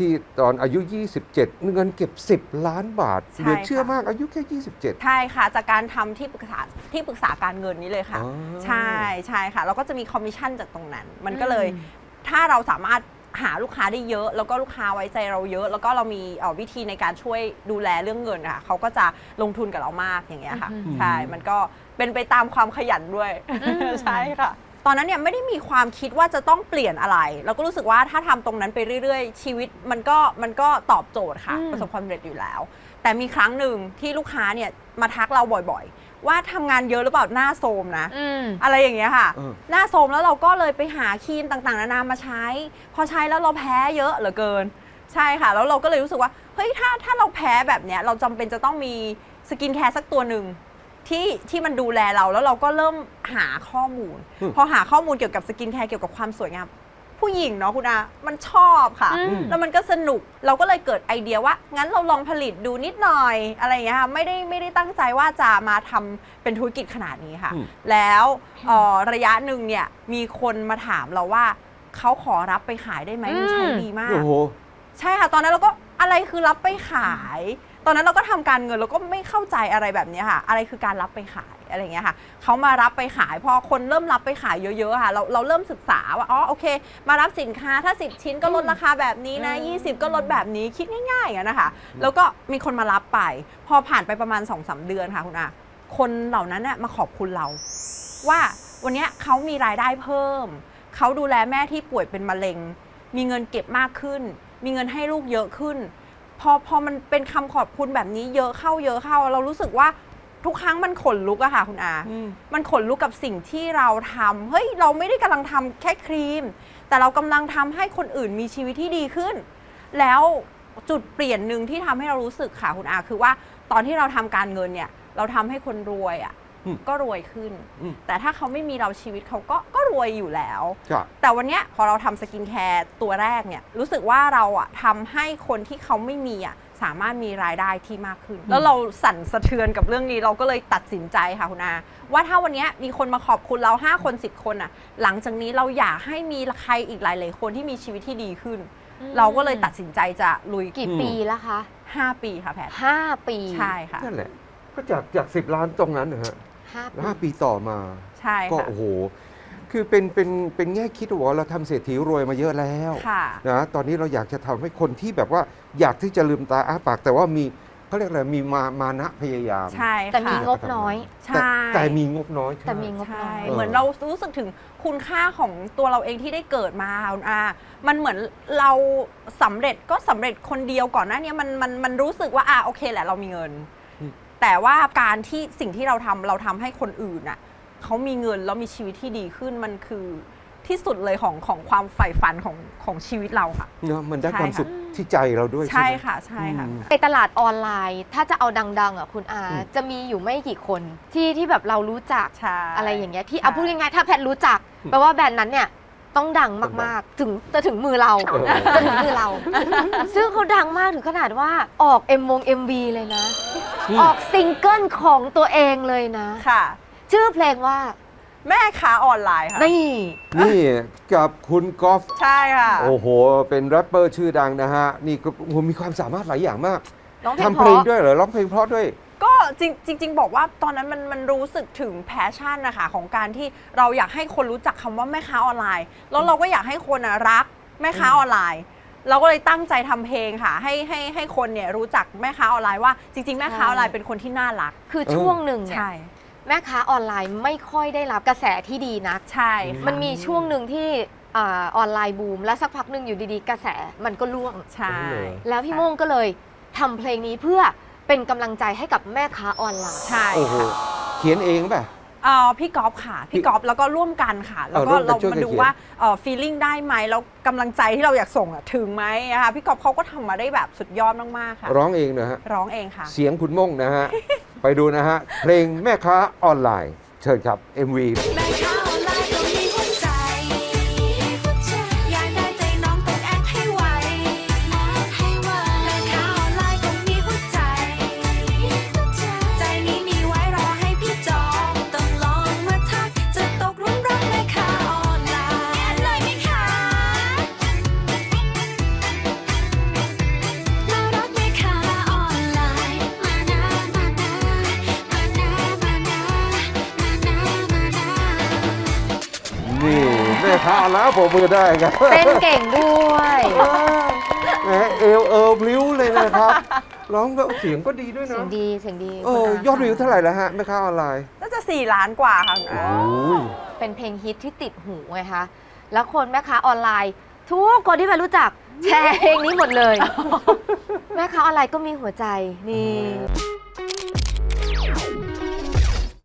ที่ตอนอายุ 27 เงินเก็บ 10 ล้านบาทใช่เหลือเชื่อค่ะ มากอายุแค่ 27 ใช่ค่ะ จากการทำที่ปรึกษาที่ปรึกษาการเงินนี้เลยค่ะ อ๋อ ใช่ใช่ค่ะเราก็จะมีคอมมิชชั่นจากตรงนั้น มันก็เลยอืมถ้าเราสามารถหาลูกค้าได้เยอะ แล้วก็ลูกค้าไว้ใจเราเยอะ แล้วก็เรามีเอ่อวิธีในการช่วยดูแลเรื่องเงินค่ะเขาก็จะลงทุนกับเรามากอย่างเงี้ยค่ะ อืมใช่มันก็เป็นไปตามความขยันด้วย อืม ใช่ค่ะ ตอนนั้นเนี่ยไม่ได้มีความคิดว่าจะต้องเปลี่ยนอะไร เราก็รู้สึกว่าถ้าทำตรงนั้นไปเรื่อยๆ ชีวิตมันก็มันก็ตอบโจทย์ค่ะอืมประสบความสำเร็จอยู่แล้ว แต่มีครั้งหนึ่งที่ลูกค้าเนี่ยมาทักเราบ่อยๆ ว่าทำงานเยอะหรือเปล่าหน้าโทรมนะอืมอะไรอย่างเงี้ยค่ะเออหน้าโทรมแล้วเราก็เลยไปหาครีมต่างๆ นานามาใช้ พอใช้แล้วเราแพ้เยอะเหลือเกิน ใช่ค่ะ แล้วเราก็เลยรู้สึกว่าเฮ้ยถ้าถ้าเราแพ้แบบเนี้ยเราจำเป็นจะต้องมีสกินแคร์สักตัวหนึ่ง ที่ที่มันดูแลเราแล้วเราก็เริ่มหาข้อมูล อืม พอหาข้อมูลเกี่ยวกับสกินแคร์เกี่ยวกับความสวยงาม ผู้หญิงเนาะคุณอามันชอบค่ะ อืม แล้วมันก็สนุกเราก็เลยเกิดไอเดียว่า งั้นเราลองผลิตดูนิดหน่อยอะไรอย่างเงี้ยค่ะไม่ได้ไม่ได้ตั้งใจว่าจะมาทำเป็นธุรกิจขนาดนี้ค่ะ อืม แล้วเอ่อระยะหนึ่งเนี่ยมีคนมาถามเราว่าเขาขอรับไปขายได้ไหมมันใช้ดีมาก โอ้โห ใช่ค่ะ ตอนนั้นเราก็ อะไรคือรับไปขาย ตอนนั้นเราก็ทำการเงินเราก็ไม่เข้าใจอะไรแบบเนี้ยค่ะ อะไรคือการรับไปขายอะไรอย่างเงี้ยค่ะเขามารับไปขายพอคนเริ่มรับไปขายเยอะๆค่ะเราเราเริ่มศึกษาว่าอ๋อโอเค มารับสินค้าถ้า 10 ชิ้นก็ลดราคาแบบนี้นะอืม20 ก็ลดแบบนี้คิดง่ายๆอย่างนั้นนะคะ แล้วก็มีคนมารับไป พอผ่านไปประมาณ2อสเดือนค่ะคุณอาคนเหล่านั้นน่ะมาขอบคุณเรา ว่าวันเนี้ยเขามีรายได้เพิ่ม เขาดูแลแม่ที่ป่วยเป็นมะเร็ง มีเงินเก็บมากขึ้น มีเงินให้ลูกเยอะขึ้น พอพอมันเป็นคำขอบคุณแบบนี้เยอะเข้าเยอะเข้า เรารู้สึกว่าทุกครั้งมันขนลุกอะค่ะคุณอาอืมมันขนลุกกับสิ่งที่เราทำเฮ้ยเราไม่ได้กำลังทำแค่ครีม แต่เรากำลังทำให้คนอื่นมีชีวิตที่ดีขึ้น แล้วจุดเปลี่ยนหนึ่งที่ทำให้เรารู้สึกค่ะคุณอาคือว่าตอนที่เราทำการเงินเนี่ย เราทำให้คนรวยอะ อืมก็รวยขึ้น อืม แต่ถ้าเขาไม่มีเราชีวิตเขาก็ก็รวยอยู่แล้วจ้ะแต่วันเนี้ยพอเราทำสกินแคร์ตัวแรกเนี่ยรู้สึกว่าเราอะทำให้คนที่เขาไม่มีอะสามารถมีรายได้ที่มากขึ้น แล้วเราสั่นสะเทือนกับเรื่องนี้เราก็เลยตัดสินใจค่ะคุณอาว่าถ้าวันเนี้ยมีคนมาขอบคุณเรา 5 คน 10 คนอะหลังจากนี้เราอยากให้มีใครอีกหลายๆคนที่มีชีวิตที่ดีขึ้นเราก็เลยตัดสินใจจะลุยกี่อืม ปีแล้วคะ5ปีค่ะแพทย์ห้าปี ใช่ค่ะ นั่นแหละ ก็จากจาก10ล้านตรงนั้นนะฮะ ห้าปี แล้วห้าปีต่อมา ใช่ก็ค่ะ โอ้โห คือเป็นเป็นเป็นแง่คิดว่าเราทำเศรษฐีรวยมาเยอะแล้วค่ะ นะ ตอนนี้เราอยากจะทำให้คนที่แบบว่าอยากที่จะลืมตาอ้าปาก แต่ว่ามีเขาเรียกอะไรมีมามานะพยายาม ใช่แต่มีค่ะงบน้อย ใช่ แต่แต่มีงบน้อยใช่แต่มีงบใช่น้อยเออเหมือนเรารู้สึกถึงคุณค่าของตัวเราเองที่ได้เกิดมาคุณอามันเหมือนเราสำเร็จก็สำเร็จคนเดียวก่อนหน้านี้มันมันมันรู้สึกว่าอะโอเคแหละเรามีเงิน แต่ว่าการที่สิ่งที่เราทำเราทำให้คนอื่นน่ะเขามีเงินแล้วมีชีวิตที่ดีขึ้นมันคือที่สุดเลยของของความใฝ่ฝันของของชีวิตเราค่ะ เนอะมันได้ใช่ความค่ะสุขที่ใจเราด้วยใช่ใช่ไหม ค่ะใช่ค่ะ อืม ในตลาดออนไลน์ ถ้าจะเอาดัง ๆอะคุณอาอืม จะมีอยู่ไม่กี่คนที่ที่แบบเรารู้จักใช่อะไรอย่างเงี้ยที่ใช่เอาพูดง่ายๆถ้าแพทย์รู้จักแปลว่าแบรนด์นั้นเนี่ย ต้องดังมากๆ ถึงจะถึงมือเราเออ จะถึงมือเรา ซึ่งเขาดังมากถึงขนาดว่าออกเอ็มวง MV เลยนะอืมออกซิงเกิลของตัวเองเลยนะ ค่ะ ชื่อเพลงว่า แม่ค้าออนไลน์ค่ะ นี่ นี่กับคุณกอล์ฟใช่ค่ะ โอ้โห เป็นแรปเปอร์ชื่อดังนะฮะ นี่ก็โอ้โหมีความสามารถหลายอย่างมากน้องเพลงทำเพเพลงราะด้วยเหรอร้องเพลงเพราะด้วย ก็จริงจริง ๆ บอกว่าตอนนั้นมันมันรู้สึกถึงแพชชั่นนะคะของการที่เราอยากให้คนรู้จักคำว่าแม่ค้าออนไลน์ แล้วเราก็อยากให้คนอะรักแม่ค้าออนไลน์ เราก็เลยตั้งใจทำเพลงค่ะ ให้ให้ให้คนเนี่ยรู้จักแม่ค้าออนไลน์ว่าจริง ๆ แม่ค้าออนไลน์เป็นคนที่น่ารัก คือเออช่วงหนึ่งเนี่ยใช่แม่ค้าออนไลน์ไม่ค่อยได้รับกระแสที่ดีนัก ใช่ค่ะมันมีช่วงหนึ่งที่อาออนไลน์บูม แล้วสักพักหนึ่งอยู่ดีๆ กระแสมันก็ร่วง ใช่ แล้วพี่โม่งก็เลยทำเพลงนี้เพื่อ เป็นกำลังใจให้กับแม่ค้าออนไลน์ ใช่โอ้โห ค่ะเขียนเองป่ะ เอ่อพี่กอล์ฟค่ะ พี่กอล์ฟแล้วก็ร่วมกันค่ะ แล้วก็เออร่วมกันเราช่วยกัมานดูเขียน ว่าเอ่อ feeling ได้ไหมแล้วกำลังใจที่เราอยากส่งอะถึงไหมนะคะพี่กอล์ฟเขาก็ทำมาได้แบบสุดยอดมากๆค่ะ ร้องเองนะฮะ ร้องเองค่ะ เสียงคุณม่งนะฮะ ไปดูนะฮะ เพลงแม่ค้าออนไลน์ เชิญครับ MV แม่ค้า ค้าแล้วผมมือได้ครับเต้นเก่งด้วยแหมเอวเอวพลิ้วเลยนะครับร้องแล้วเสียงก็ดีด้วยเสียนะงดีเสียงดีเออคุณายอดวิวเท่าไหร่แล้วฮะแม่ค้าออนไลน์น่าจะ 4 ล้านกว่าค่ะคุณอาโอ้เป็นเพลงฮิตที่ติดหูไงคะแล้วคนแม่ค้าออนไลน์ ทุกคนที่ไปรู้จักแชร์เพลงนี้หมดเลย แม่ค้าออนไลน์ก็มีหัวใจนี่